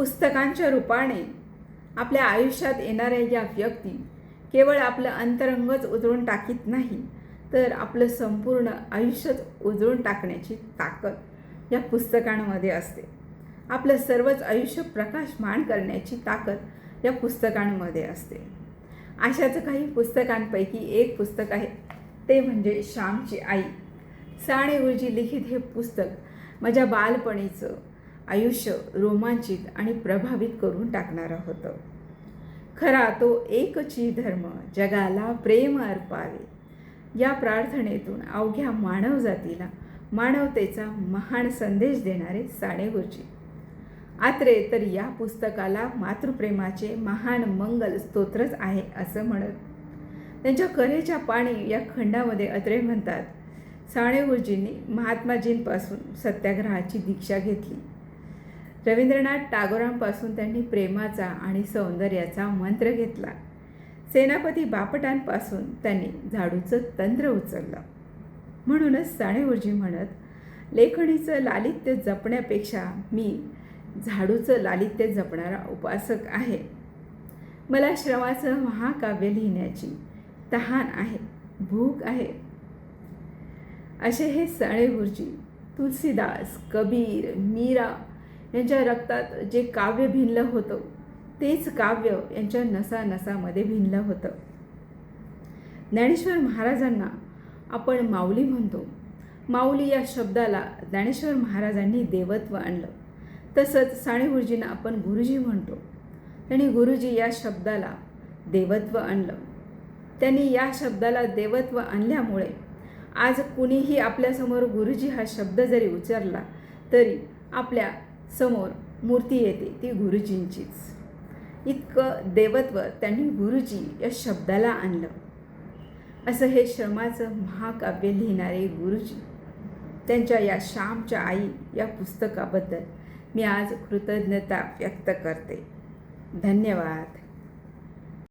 पुस्तकांच्या रूपाने आपल्या आयुष्यात येणाऱ्या या व्यक्ती केवळ आपलं अंतरंगच उजळून टाकीत नाही तर आपलं संपूर्ण आयुष्यच उजळून टाकण्याची ताकद या पुस्तकांमध्ये असते. आपलं सर्वच आयुष्य प्रकाशमान करण्याची ताकद या पुस्तकांमध्ये असते. अशाच काही पुस्तकांपैकी एक पुस्तक आहे ते म्हणजे श्यामची आई. साने गुरुजी लिखित हे पुस्तक माझ्या बालपणीचं आयुष्य रोमांचित आणि प्रभावित करून टाकणारं होतं. खरा तो एकची धर्म जगाला प्रेम अर्पावे. या प्रार्थनेतून अवघ्या मानवजातीला मानवतेचा महान संदेश देणारे साने गुरुजी. आत्रे तर या पुस्तकाला मातृप्रेमाचे महान मंगल स्तोत्रच आहे असं म्हणत. त्यांच्या करेच्या पाणी या खंडामध्ये अत्रे म्हणतात साने गुरुजींनी महात्माजींपासून सत्याग्रहाची दीक्षा घेतली. रवींद्रनाथ टागोरांपासून त्यांनी प्रेमाचा आणि सौंदर्याचा मंत्र घेतला. सेनापती बापटांपासून त्यांनी झाडूचं तंत्र उचललं. म्हणूनच साने म्हणत लेखणीचं लालित्य जपण्यापेक्षा मी झाडूचं लालित्य जपणारा उपासक आहे. मला श्रमाचं महाकाव्य लिहिण्याची तहान आहे भूक आहे. असे हे साणेगुरुजी तुलसीदास कबीर मीरा यांच्या रक्तात जे काव्य भिनलं होतं तेच काव्य यांच्या नसा नसामध्ये भिनलं होतं. ज्ञानेश्वर महाराजांना आपण माऊली म्हणतो. माऊली या शब्दाला ज्ञानेश्वर महाराजांनी देवत्व आणलं. तसंच साने गुरुजींना आपण गुरुजी म्हणतो. त्यांनी गुरुजी या शब्दाला देवत्व आणलं. त्यांनी या शब्दाला देवत्व आणल्यामुळे आज कुणीही आपल्यासमोर गुरुजी हा शब्द जरी उच्चारला तरी आपल्या समोर मूर्ती येते ती गुरुजींचीच. इतकं देवत्व त्यांनी गुरुजी या शब्दाला आणलं. असं हे श्रमाचं महाकाव्य लिहिणारे गुरुजी त्यांच्या या श्यामच्या आई या पुस्तकाबद्दल मी आज कृतज्ञता व्यक्त करते. धन्यवाद.